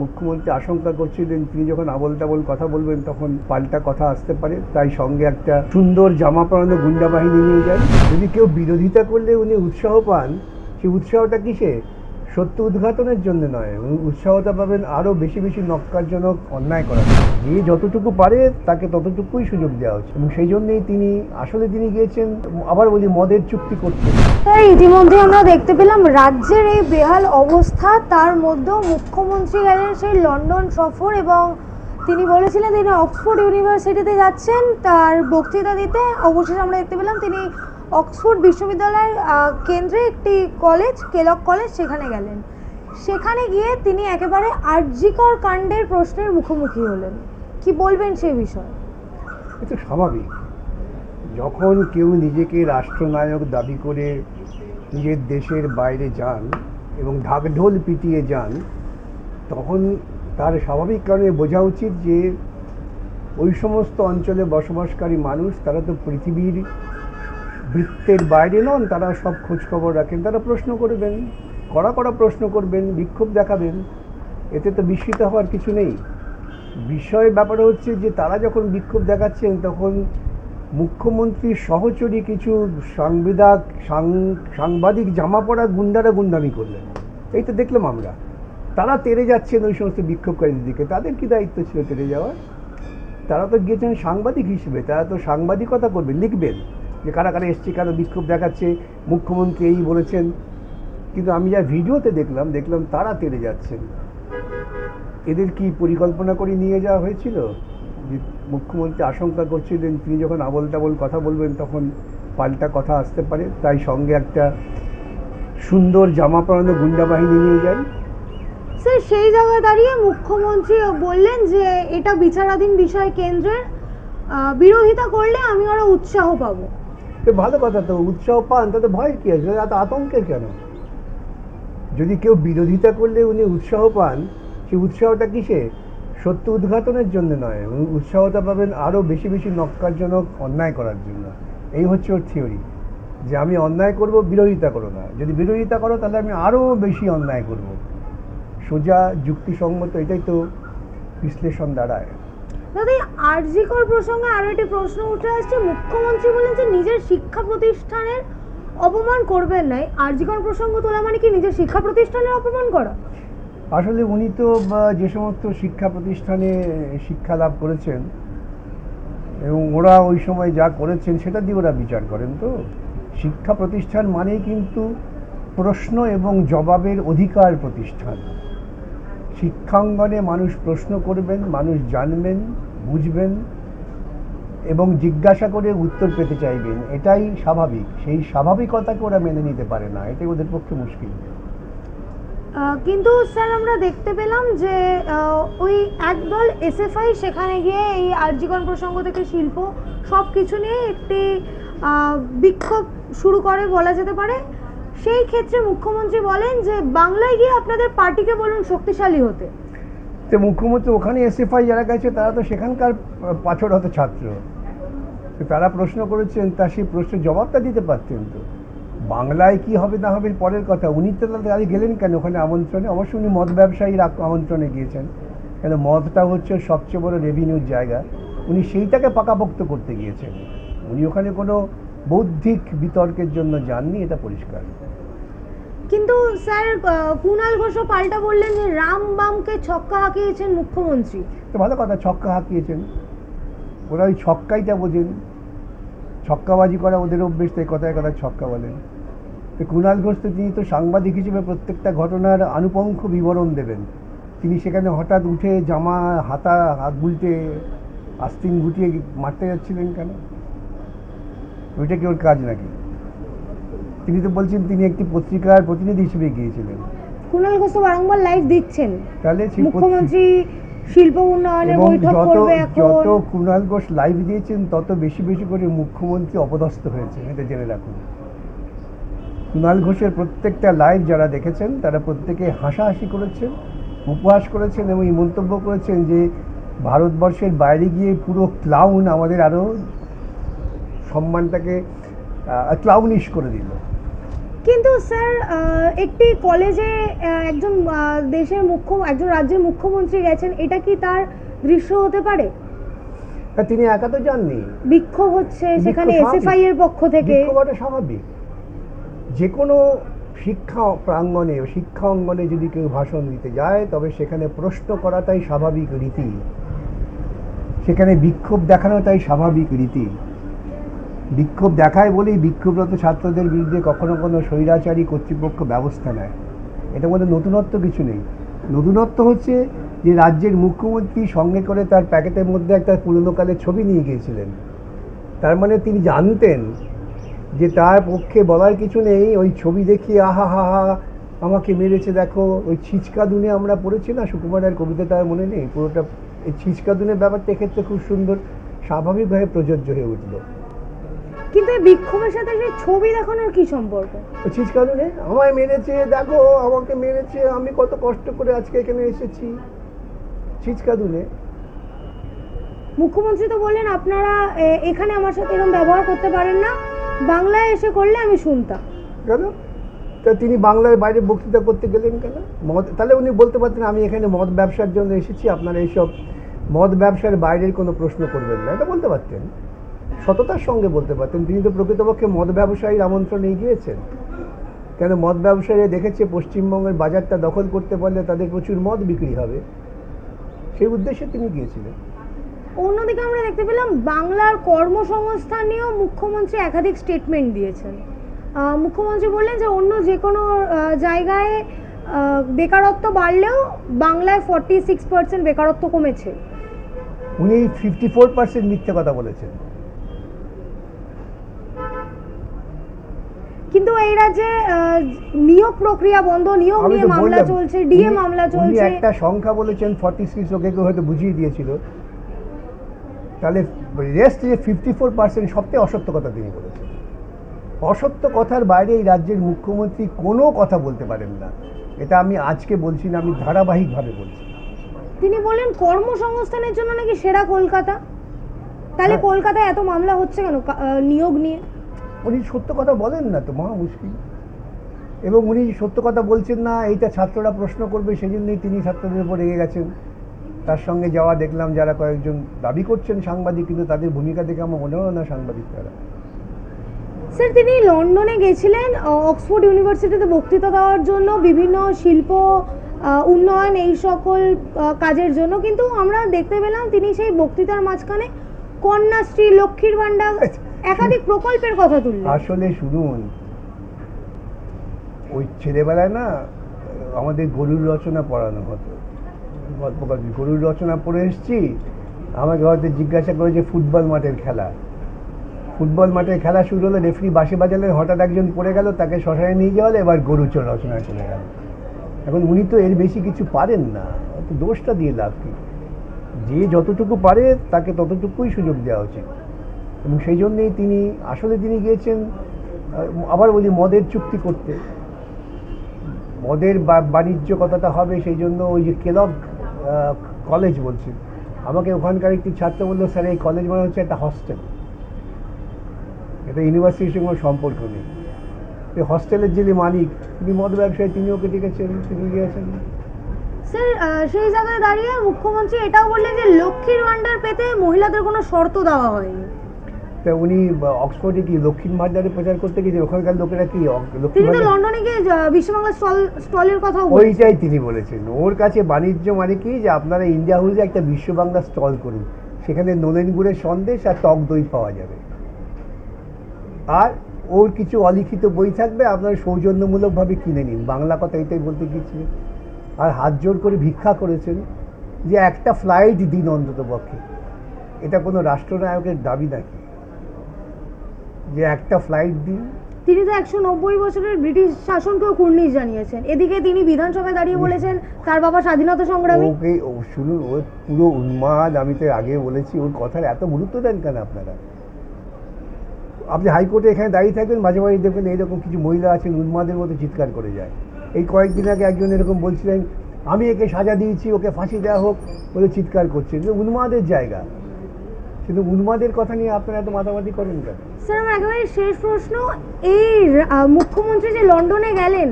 মুখ্যমন্ত্রী আশঙ্কা করছিলেন, তিনি যখন আবল তাবল কথা বলবেন তখন পাল্টা কথা আসতে পারে, তাই সঙ্গে একটা সুন্দর জামা পরানো গুন্ডা বাহিনী নিয়ে যান যদি কেউ বিরোধিতা করলে উনি উৎসাহ পান, সেই উৎসাহটা কিসে সত্য উদ্ঘাটনের জন্য নয়, উনি উৎসাহটা পাবেন আরও বেশি বেশি নক্কারজনক অন্যায় করার যে যতটুকু পারে, তাকে ততটুকুই সুযোগ দেওয়া হচ্ছে। এবং সেই জন্যই তিনি, আসলে তিনি গিয়েছেন, আবার বলি, মদের চুক্তি করতে। ইতিমধ্যে আমরা দেখতে পেলাম, রাজ্যের এই বেহাল অবস্থা, তার মধ্যেও মুখ্যমন্ত্রী গেলেন সেই লন্ডন সফর এবং তিনি বলেছিলেন তিনি অক্সফোর্ড ইউনিভার্সিটিতে যাচ্ছেন, তার বক্তৃতা দিতে। অবশেষে আমরা দেখতে পেলাম তিনি অক্সফোর্ড বিশ্ববিদ্যালয়ের কেন্দ্রে একটি কলেজ কেলক কলেজ সেখানে গেলেন। সেখানে গিয়ে তিনি একেবারে আর্যিকর কাণ্ডের প্রশ্নের মুখোমুখি হলেন। কি বলবেন সেই বিষয়ে? এটা স্বাভাবিক। যখন কেউ নিজেকে রাষ্ট্রনায়ক দাবি করে নিজের দেশের বাইরে যান এবং ঢাকঢোল পিটিয়ে যান, তখন তার স্বাভাবিক কারণে বোঝা উচিত যে ওই সমস্ত অঞ্চলে বসবাসকারী মানুষ, তারা তো পৃথিবীর বৃত্তের বাইরে নন, তারা সব খোঁজখবর রাখেন। তারা প্রশ্ন করবেন, কড়া কড়া প্রশ্ন করবেন, বিক্ষোভ দেখাবেন। এতে তো বিস্মিত হওয়ার কিছু নেই। বিষয় ব্যাপারে হচ্ছে যে, তারা যখন বিক্ষোভ দেখাচ্ছেন, তখন মুখ্যমন্ত্রীর সহচরী কিছু সাংবিধাক সাংবাদিক জামা পড়া গুন্ডারা গুন্ডামি করলেন। এই তো দেখলাম আমরা। তারা তেড়ে যাচ্ছেন ওই সমস্ত বিক্ষোভকারীদের দিকে। তাদের কি দায়িত্ব ছিল তেড়ে যাওয়ার? তারা তো গিয়েছেন সাংবাদিক হিসেবে। তারা তো সাংবাদিকতা করবেন, লিখবেন। যে কারা কারা এসছে, কারা বিক্ষোভ দেখাচ্ছে, মুখ্যমন্ত্রী এই বলেছেন। কিন্তু আমি যা ভিডিওতে দেখলাম দেখলাম তারা তেড়ে যাচ্ছেন। এদের কি পরিকল্পনা করে নিয়ে যাওয়া হয়েছিল? যে মুখ্যমন্ত্রী আশঙ্কা করছিলেন, তিনি যখন আবল তাবল কথা বলবেন, তখন পাল্টা কথা আসতে পারে। তাই সঙ্গে একটা সুন্দর জামা পরানো গুন্ডা বাহিনী নিয়ে যান স্যার, সেই জায়গায় দাঁড়িয়ে মুখ্যমন্ত্রী বললেন যে, এটা বিচারাধীন বিষয় কেন্দ্রের বিরোধিতা করলে আমি ওরা উৎসাহ পাবো। ভালো কথা তো, উৎসাহ পান, তাতে ভয় কী আছে? এত আতঙ্কের কেন? যদি কেউ বিরোধিতা করলে উনি উৎসাহ পান সেই উৎসাহটা কিসে? সত্য উদ্ঘাটনের জন্য নয়, উনি উৎসাহটা পাবেন আরও বেশি বেশি নক্কারজনক অন্যায় করার জন্য। এই হচ্ছে ওর থিওরি, যে আমি অন্যায় করব, বিরোধিতা করো না। যদি বিরোধিতা করো, তাহলে আমি আরও বেশি অন্যায় করব। সোজা যুক্তিসঙ্গত এটাই তো বিশ্লেষণ দাঁড়ায়। দাদা আরজিকর প্রসঙ্গে আরও একটি প্রশ্ন উঠে আসছে। মুখ্যমন্ত্রী বলেন যে নিজের শিক্ষা প্রতিষ্ঠানের অপমান করবেন নাই আরজিকর প্রসঙ্গ তোলা মানে কি নিজের শিক্ষা প্রতিষ্ঠানের অপমান করা? আসলে উনি তো যে সমস্ত শিক্ষা প্রতিষ্ঠানে শিক্ষা লাভ করেছেন, এবং ওরা ওই সময় যা করেছেন সেটা দিয়ে ওরা বিচার করেন তো? শিক্ষা প্রতিষ্ঠান মানেই কিন্তু প্রশ্ন এবং জবাবের অধিকার প্রতিষ্ঠান। শিক্ষাঙ্গনে মানুষ প্রশ্ন করবেন, মানুষ জানবেন বুঝবেন এবং জিজ্ঞাসা করে উত্তর পেতে চাইবেন, এটাই স্বাভাবিক। সেই স্বাভাবিকতাকে ওরা মেনে নিতে পারে না, এটাই ওদের পক্ষে মুশকিল। কিন্তু স্যার, আমরা দেখতে পেলাম যে ওই একদল এসএফআই সেখানে গিয়ে এই আর্জিকন প্রসঙ্গ থেকে শিল্প সব কিছু নিয়ে একটি বিক্ষোভ শুরু করে বলা যেতে পারে। সেই ক্ষেত্রে মুখ্যমন্ত্রী বলেন যে, বাংলায় গিয়ে আপনাদের পার্টিকে বলুন শক্তিশালী হতে। তো মুখ্যমন্ত্রী ওখানে এসএফআই যারা গেছে, তারা তো সেখানকার পাছড় হতো ছাত্র। তো তারা প্রশ্ন করেছেন, তা সেই প্রশ্নের জবাবটা দিতে পারতেন তো। বাংলায় কি হবে না হবে পরের কথা, উনি তো তাহলে গেলেন কেন? ওখানে আমন্ত্রণে অবশ্যই উনি মদ ব্যবসায়ীর আমন্ত্রণে গিয়েছেন। কেন মদটা হচ্ছে সবচেয়ে বড় রেভিনিউর জায়গা। উনি সেইটাকে পাকাপোক্ত করতে গিয়েছেন। উনি ওখানে কোনো বৌদ্ধিক বিতর্কের জন্য যাননি, এটা পরিষ্কার। কিন্তু স্যার কুণাল ঘোষও পাল্টা বললেন যে রাম বামকে ছক্কা হাঁকিয়েছেন মুখ্যমন্ত্রী। তো ভালো কথা, ছক্কা হাঁকিয়েছেন। ওরা ওই ছক্কাইটা বোঝেন। ছক্কাবাজি করা ওদের অভ্যেস, তাই কথায় কথায় ছক্কা বলেন। তো কুণাল ঘোষ তো তিনি তো সাংবাদিক হিসেবে প্রত্যেকটা ঘটনার আনুপঙ্খ বিবরণ দেবেন। তিনি সেখানে হঠাৎ উঠে জামা, হাতা, হাত গুলতে আস্তিন গুটিয়ে মারতে যাচ্ছিলেন কেন? ওইটা কি ওর কাজ নাকি? তিনি তো বলছেন তিনি একটি পত্রিকার প্রতিনিধি হিসেবে গিয়েছিলেন। কুণাল ঘোষ বারংবার লাইভ দিচ্ছেন তাহলে মুখ্যমন্ত্রী শিল্প উন্নয়নে এবং বৈঠক করবে এখন। যত কুণাল ঘোষ লাইভ দিয়েছেন তত বেশি বেশি করে মুখ্যমন্ত্রী অপদস্থ হয়েছে এটা জেনে রাখুন। কুণাল ঘোষের প্রত্যেকটা লাইভ যারা দেখেছেন তারা প্রত্যেকে হাসাহাসি করেছেন উপহাস করেছেন এবং এই মন্তব্য করেছেন যে ভারতবর্ষের বাইরে গিয়ে পুরো ক্লাউন আমাদের আরও সম্মানটাকে ক্লাউনিশ করে দিল। কিন্তু স্যার একটি কলেজে একজন দেশের মুখ্য একজন রাজ্যের মুখ্যমন্ত্রী গেছেন এটা কি তার দৃশ্য হতে পারে? তিনি একা তো যাননি। বিক্ষোভ হচ্ছে সেখানে। এসএফআই এর পক্ষ থেকে। বিক্ষোভ হওয়াটা স্বাভাবিক। যে কোনো শিক্ষা প্রাঙ্গণে শিক্ষা অঙ্গনে যদি কেউ ভাষণ দিতে যায় তবে সেখানে প্রশ্ন করাটাই স্বাভাবিক রীতি। সেখানে বিক্ষোভ দেখানোটাই স্বাভাবিক রীতি। বিক্ষোভ দেখায় বলেই বিক্ষোভরত ছাত্রদের বিরুদ্ধে কখনো কোনো স্বৈরাচারী কর্তৃপক্ষ ব্যবস্থা নেয়। এটা মধ্যে নতুনত্ব কিছু নেই। নতুনত্ব হচ্ছে যে রাজ্যের মুখ্যমন্ত্রী সঙ্গে করে তার প্যাকেটের মধ্যে একটা পুরনোকালের ছবি নিয়ে গিয়েছিলেন। তার মানে তিনি জানতেন যে তার পক্ষে বলার কিছু নেই। ওই ছবি দেখিয়ে আহা, হা হা, আমাকে মেরেছে, দেখো। ওই ছিচকা দুনে আমরা পড়েছি না? সুকুমারের আর মনে নেই। পুরোটা এই ছিচকা দুনের ব্যাপারটা এক্ষেত্রে খুব সুন্দর, স্বাভাবিকভাবে প্রযোজ্য হয়ে উঠল। কিন্তু এই বিক্ষোভের সাথে সেই ছবি দেখানোর কি সম্পর্ক? ছিচকা দুনে আমায় মেরেছে দেখো আমাকে মেরেছে আমি কত কষ্ট করে আজকে এখানে এসেছি। ছিচকা দুনে মুখ্যমন্ত্রী তো বললেন আপনারা এখানে আমার সাথে এরকম ব্যবহার করতে পারেন না। বাংলায় এসে করলে আমি শুনতাম। কেন? তা তিনি বাংলার বাইরে বক্তৃতা করতে গেলেন কেন? মদ তাহলে উনি বলতে পারতেন আমি এখানে মদ ব্যবসার জন্য এসেছি আপনারা এইসব মদ ব্যবসার বাইরের কোনো প্রশ্ন করবেন না। এটা বলতে পারতেন। সততার সঙ্গে বলতে পারতেন। তিনি তো প্রকৃতপক্ষে মদ ব্যবসায়ীর আমন্ত্রণে গিয়েছেন। কেন মদ ব্যবসায়ীরা দেখেছে পশ্চিমবঙ্গের বাজারটা দখল করতে পারলে তাদের প্রচুর মদ বিক্রি হবে? সেই উদ্দেশ্যে তিনি গিয়েছিলেন। অন্যদিকে আমরা দেখতে পেলাম বাংলার কর্মসংস্থান নিয়েও মুখ্যমন্ত্রী একাধিক স্টেটমেন্ট দিয়েছেন। মুখ্যমন্ত্রী বললেন যে অন্য যে কোনো জায়গায় বেকারত্ব বাড়লেও বাংলায় ফর্টি সিক্স পার্সেন্ট বেকারত্ব কমেছে। উনি ফিফটি ফোর পার্সেন্ট মিথ্যে কথা বলেছেন কিন্তু এই রাজ্যে নিয়োগ প্রক্রিয়া বন্ধ নিয়োগ নিয়ে মামলা চলছে ডিএ মামলা চলছে। একটা সংখ্যা বলেছেন ফর্টি সিক্স ওকে কেউ হয়তো বুঝিয়ে দিয়েছিল। তাহলে রেস্ট যে ফিফটি ফোর পার্সেন্ট সবথেকে অসত্য কথা তিনি বলেছেন। অসত্য কথার বাইরে এই রাজ্যের মুখ্যমন্ত্রী কোনো কথা বলতে পারেন না। এটা আমি আজকে বলছি না আমি ধারাবাহিকভাবে বলছি তিনি বললেন কর্মসংস্থানের জন্য নাকি সেরা কলকাতা? তাহলে হ্যাঁ। কলকাতায় এত মামলা হচ্ছে কেন নিয়োগ নিয়ে? উনি সত্য কথা বলেন না তো মহা মুশকিল। এবং উনি সত্য কথা বলছেন না এইটা ছাত্ররা প্রশ্ন করবে সেই জন্যই তিনি ছাত্রদের উপর রেগে গেছেন। তার সঙ্গে যাওয়া দেখলাম যারা কয়েকজন দাবি করছেন সাংবাদিক কিন্তু তাদের ভূমিকা দেখে আমার মনে হয় না সাংবাদিক তারা স্যার তিনি লন্ডনে গেছিলেন অক্সফোর্ড ইউনিভার্সিটিতে বক্তৃতা দেওয়ার জন্য বিভিন্ন শিল্প উন্নয়ন এই সকল কাজের জন্য। কিন্তু আমরা দেখতে পেলাম তিনি সেই বক্তৃতার মাঝখানে কন্যাশ্রী লক্ষ্মীর ভাণ্ডার একাধিক প্রকল্পের কথা তুললেন। আসলে শুনুন, ওই ছেলেবেলায় না, আমাদের গরুর রচনা পড়ানো হতো। গল্প গরুর রচনা পড়ে এসেছি, আমাকে হয়তো জিজ্ঞাসা করে যে ফুটবল মাঠের খেলা। ফুটবল মাঠের খেলা শুরু হলো, রেফারি বাসে বাজালে হঠাৎ একজন পড়ে গেল, তাকে শ্মশানে নিয়ে যাওয়া হলো, এবার গরু চোর রচনায় চলে গেল। এখন উনি তো এর বেশি কিছু পারেন না দোষটা দিয়ে লাভ কি? যে যতটুকু পারে, তাকে ততটুকুই সুযোগ দেওয়া উচিত। এবং সেই জন্যেই তিনি, আসলে তিনি গিয়েছেন আবার বলি মদের চুক্তি করতে। মদের বাণিজ্য কথাটা হবে সেই জন্য ওই যে কেলক কলেজ বলছে আমাকে ওখানকার একটি ছাত্র বলল, স্যার, এই কলেজ মানে হচ্ছে একটা হস্টেল এটা ইউনিভার্সিটির সঙ্গে কোনো সম্পর্ক নেই। এই হস্টেলের যিনি মালিক, তিনি মদ ব্যবসায়ী, তিনি ওকে ডেকেছেন, তিনি গিয়েছেন। স্যার সেই জায়গায় দাঁড়িয়ে মুখ্যমন্ত্রী এটাও বললেন যে লক্ষ্মীর ভাণ্ডার পেতে মহিলাদের কোনো শর্ত দেওয়া হয়নি। তা উনি অক্সফোর্ডে কি দক্ষিণ ভান্ডারে প্রচার করতে গিয়েছেন ওখানকার লোকেরা কি তিনি তো লন্ডনে গিয়ে বিশ্ববাংলা স্টল স্টলের বলেছেন। ওইটাই তিনি বলেছেন। ওর কাছে বাণিজ্য মানে কি? যে আপনারা ইন্ডিয়া হাউসে একটা বিশ্ব বাংলা স্টল করুন। সেখানে নলেন গুড়ের সন্দেশ আর টক দই পাওয়া যাবে। আর ওর কিছু অলিখিত বই থাকবে আপনারা সৌজন্যমূলকভাবে কিনে নিন। বাংলা কথা এটাই বলতে গিয়েছিলেন আর হাত জোর করে ভিক্ষা করেছেন যে একটা ফ্লাইট দিন অন্তত পক্ষে এটা কোনো রাষ্ট্রনায়কের দাবি নাকি? যে একটা ফ্লাইট দিন তিনি তো একশো নব্বই বছরের ব্রিটিশ শাসনকেও কুর্নিশ জানিয়েছেন। এদিকে তিনি বিধানসভায় দাঁড়িয়ে বলেছেন তার বাবা স্বাধীনতা সংগ্রামী। ওকে শুনুন ও পুরো উন্মাদ আমি তো আগে বলেছি ওর কথার এত গুরুত্ব দেন কেন আপনারা? আপনি হাইকোর্টে এখানে দাঁড়িয়ে থাকবেন মাঝে মাঝে দেখবেন এইরকম কিছু মহিলা আছেন উন্মাদের মতো চিৎকার করে যায়। এই কয়েকদিন আগে একজন এরকম বলছিলেন আমি একে সাজা দিয়েছি ওকে ফাঁসি দেওয়া হোক বলে চিৎকার করছে উন্মাদের জায়গা। কিন্তু উন্মাদের কথা নিয়ে আপনারা এত মাতামাতি করেন কেন? স্যার আমার একেবারে শেষ প্রশ্ন এই মুখ্যমন্ত্রী যে লন্ডনে গেলেন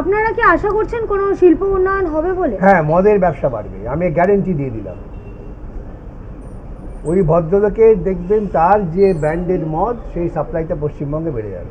আপনারা কি আশা করছেন কোনো শিল্প উন্নয়ন হবে বলে? হ্যাঁ মদের ব্যবসা বাড়বে আমি গ্যারেন্টি দিয়ে দিলাম। ওই ভদ্রলোকে দেখবেন তার যে ব্র্যান্ডেড মদ সেই সাপ্লাইটা পশ্চিমবঙ্গে বেড়ে যাবে।